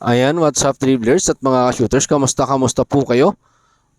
Ayan, what's up dribblers at mga shooters, kamusta kamusta po kayo?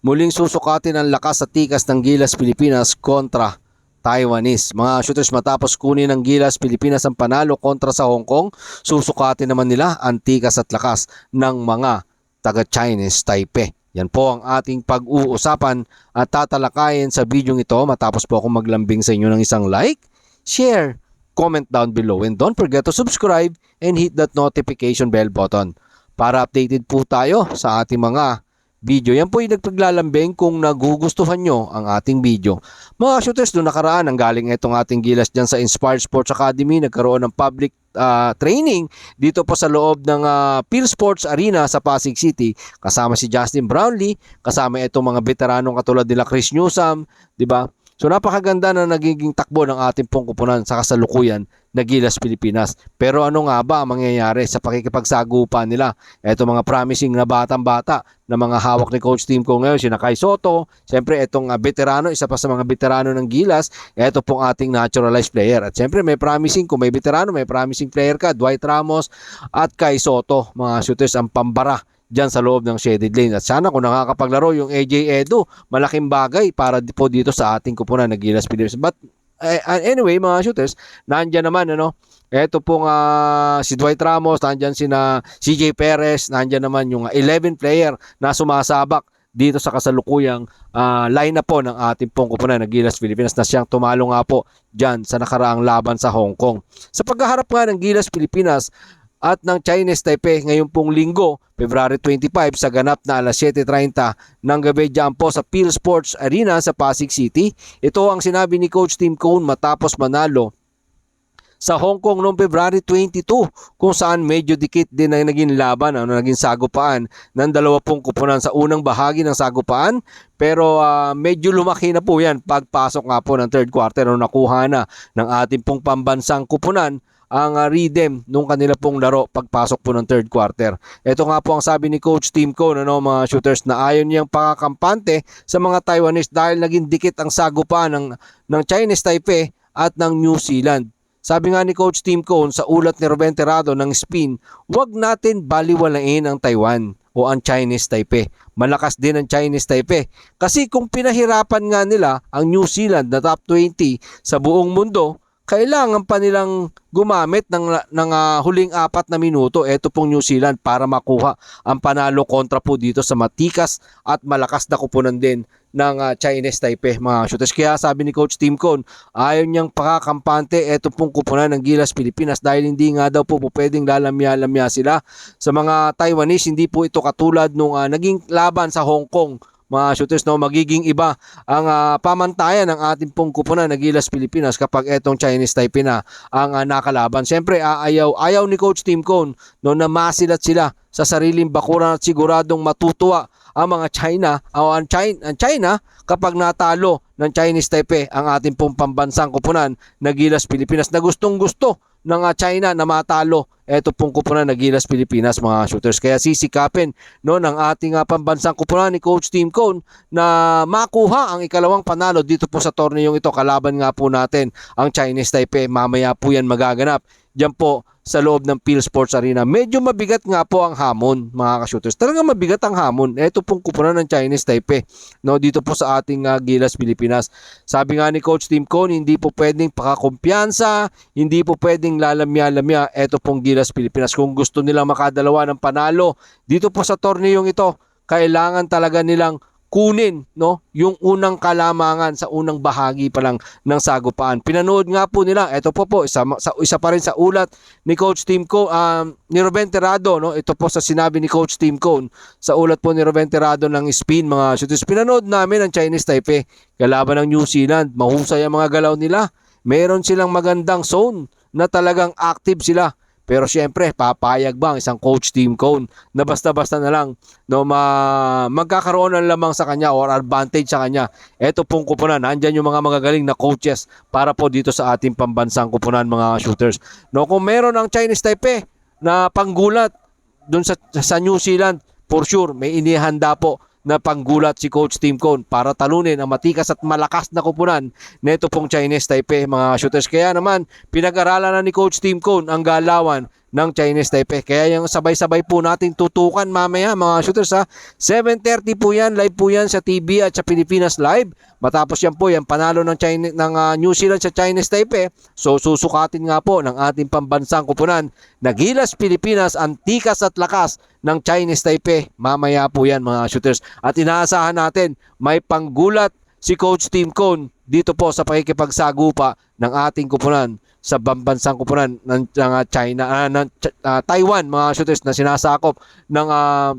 Muling susukatin ang lakas at tikas ng Gilas Pilipinas kontra Taiwanese. Mga shooters matapos kunin ng Gilas Pilipinas ang panalo kontra sa Hong Kong, susukatin naman nila ang tikas at lakas ng mga taga-Chinese Taipei. Yan po ang ating pag-uusapan at tatalakayin sa video ito matapos po akong maglambing sa inyo ng isang like, share, comment down below and don't forget to subscribe and hit that notification bell button para updated po tayo sa ating mga video. Yan po yung nagpaglalambing kung nagugustuhan nyo ang ating video. Mga shooters, doon nakaraan, ang galing itong ating gilas dyan sa Inspired Sports Academy. Nagkaroon ng public ah, training dito po sa loob ng uh, Phil Sports Arena sa Pasig City. Kasama si Justin Brownlee, kasama itong mga veteranong katulad nila Chris Newsome, di ba? So napakaganda na nagiging takbo ng ating pong kupunan sa kasalukuyan na Gilas Pilipinas. Pero ano nga ba ang mangyayari sa pakikipagsagupan nila? Ito mga promising na batang-bata na mga hawak ni Coach Team ko ngayon, sina Kai Soto, siyempre itong uh, veterano, isa pa sa mga veterano ng Gilas, ito pong ating naturalized player. At siyempre may promising, kung may veterano, may promising player ka, Dwight Ramos at Kai Soto, mga shooters ang pambara dyan sa loob ng shaded lane. At sana kung nakakapaglaro yung AJ Edu, malaking bagay para po dito sa ating kupunan na Gilas Pilipinas. But eh, anyway, mga shooters, nandyan naman, ano, eto pong ah, si Dwight Ramos, nandyan si na CJ Perez, nandyan naman yung ah, 11 player na sumasabak dito sa kasalukuyang ah, lineup po ng ating pong kupunan na Gilas Pilipinas na siyang tumalo nga po dyan sa nakaraang laban sa Hong Kong. Sa paghaharap nga ng Gilas Pilipinas, at ng Chinese Taipei ngayong pong linggo, February 25 sa ganap na alas 7.30 ng gabi dyan po sa Phil Sports Arena sa Pasig City. Ito ang sinabi ni Coach Tim Cone matapos manalo sa Hong Kong noong February 22 kung saan medyo dikit din ang naging laban, ano, naging sagupaan ng dalawa pong kupunan sa unang bahagi ng sagupaan pero ah, medyo lumaki na po yan pagpasok nga po ng third quarter nung nakuha na ng ating pong pambansang kupunan ang uh, rhythm nung kanila pong laro pagpasok po ng third quarter. Ito nga po ang sabi ni Coach Team ko ano, mga shooters na ayon niyang pakakampante sa mga Taiwanese dahil naging dikit ang sagupa ng, ng Chinese Taipei at ng New Zealand. Sabi nga ni Coach Team Cone sa ulat ni Ruben Terrado ng spin, huwag natin baliwalain ang Taiwan o ang Chinese Taipei. Malakas din ang Chinese Taipei. Kasi kung pinahirapan nga nila ang New Zealand na top 20 sa buong mundo, kailangan pa nilang gumamit ng, ng ah, huling apat na minuto ito pong New Zealand para makuha ang panalo kontra po dito sa matikas at malakas na kupunan din ng ah, Chinese Taipei mga shooters. Kaya sabi ni Coach Tim Con, ayaw niyang pakakampante ito pong kupunan ng Gilas Pilipinas dahil hindi nga daw po, po pwedeng lalamya-lamya sila sa mga Taiwanese. Hindi po ito katulad nung ah, naging laban sa Hong Kong mga shooters no magiging iba ang ah, pamantayan ng ating pong kupunan na Gilas Pilipinas kapag etong Chinese Taipei na ang ah, nakalaban. Siyempre aayaw ayaw ni Coach Tim Cone no na masilat sila sa sariling bakuran at siguradong matutuwa ang mga China ang China, ang China kapag natalo ng Chinese Taipei ang ating pong pambansang kupunan na Gilas Pilipinas na gustong gusto ng ah, China na matalo eto pong kupunan na Gilas Pilipinas mga shooters. Kaya sisikapin no ng ating ah, pambansang kupunan ni Coach Team Cone na makuha ang ikalawang panalo dito po sa torneyong ito. Kalaban nga po natin ang Chinese Taipei. Mamaya po yan magaganap. Diyan po sa loob ng Phil Sports Arena. Medyo mabigat nga po ang hamon, mga ka-shooters. Talagang mabigat ang hamon. Ito pong kupunan ng Chinese Taipei. No, dito po sa ating ah, Gilas Pilipinas. Sabi nga ni Coach Tim Cone, hindi po pwedeng pakakumpiyansa, hindi po pwedeng lalamya-lamya. Ito pong Gilas Pilipinas. Kung gusto nilang makadalawa ng panalo dito po sa torneyong ito, kailangan talaga nilang kunin no yung unang kalamangan sa unang bahagi pa lang ng sagupaan. Pinanood nga po nila, ito po po isa, sa, isa pa rin sa ulat ni Coach Team Co um, ni Ruben Terrado no. Ito po sa sinabi ni Coach Team Cone sa ulat po ni Ruben Terrado ng spin mga shooters. Pinanood namin ang Chinese Taipei kalaban ng New Zealand. Mahusay ang mga galaw nila. Meron silang magandang zone na talagang active sila. Pero siyempre, papayag ba ang isang coach team cone na basta-basta na lang no, ma magkakaroon ng lamang sa kanya or advantage sa kanya. Ito pong kupunan, andyan yung mga magagaling na coaches para po dito sa ating pambansang kupunan mga shooters. No, kung meron ang Chinese Taipei na panggulat dun sa, sa New Zealand, for sure, may inihanda po na panggulat si Coach Tim Cone para talunin ang matikas at malakas na kupunan nito pong Chinese Taipei mga shooters. Kaya naman, pinag-aralan na ni Coach Tim Cone ang galawan ng Chinese Taipei. Kaya yung sabay-sabay po nating tutukan mamaya mga shooters ha. 7.30 po yan, live po yan sa TV at sa Pilipinas Live. Matapos yan po, yan panalo ng, China, ng ah, New Zealand sa Chinese Taipei. So susukatin nga po ng ating pambansang kupunan na Gilas Pilipinas ang tikas at lakas ng Chinese Taipei. Mamaya po yan mga shooters. At inaasahan natin may panggulat si Coach Tim Cone dito po sa pakikipagsagupa ng ating kupunan sa bambansang kupunan ng, ng ah, China, ah, ng ah, Taiwan mga shooters na sinasakop ng ah,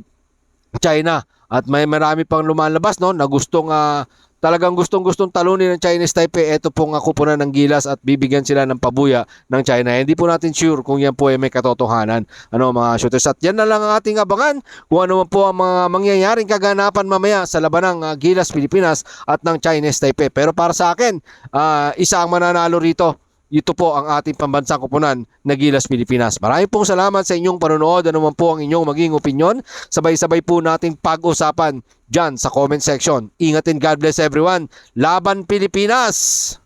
China. At may marami pang lumalabas no na gustong ah, talagang gustong-gustong talunin ng Chinese Taipei ito pong uh, kupunan ng gilas at bibigyan sila ng pabuya ng China. Hindi po natin sure kung yan po ay may katotohanan ano mga shooters. At yan na lang ang ating abangan kung ano man po ang mga mangyayaring kaganapan mamaya sa labanang uh, Gilas Pilipinas at ng Chinese Taipei. Pero para sa akin ah, isa ang mananalo rito ito po ang ating pambansang kupunan na Gilas Pilipinas. Maraming pong salamat sa inyong panonood. Ano man po ang inyong maging opinion. Sabay-sabay po nating pag-usapan dyan sa comment section. Ingat God bless everyone. Laban Pilipinas!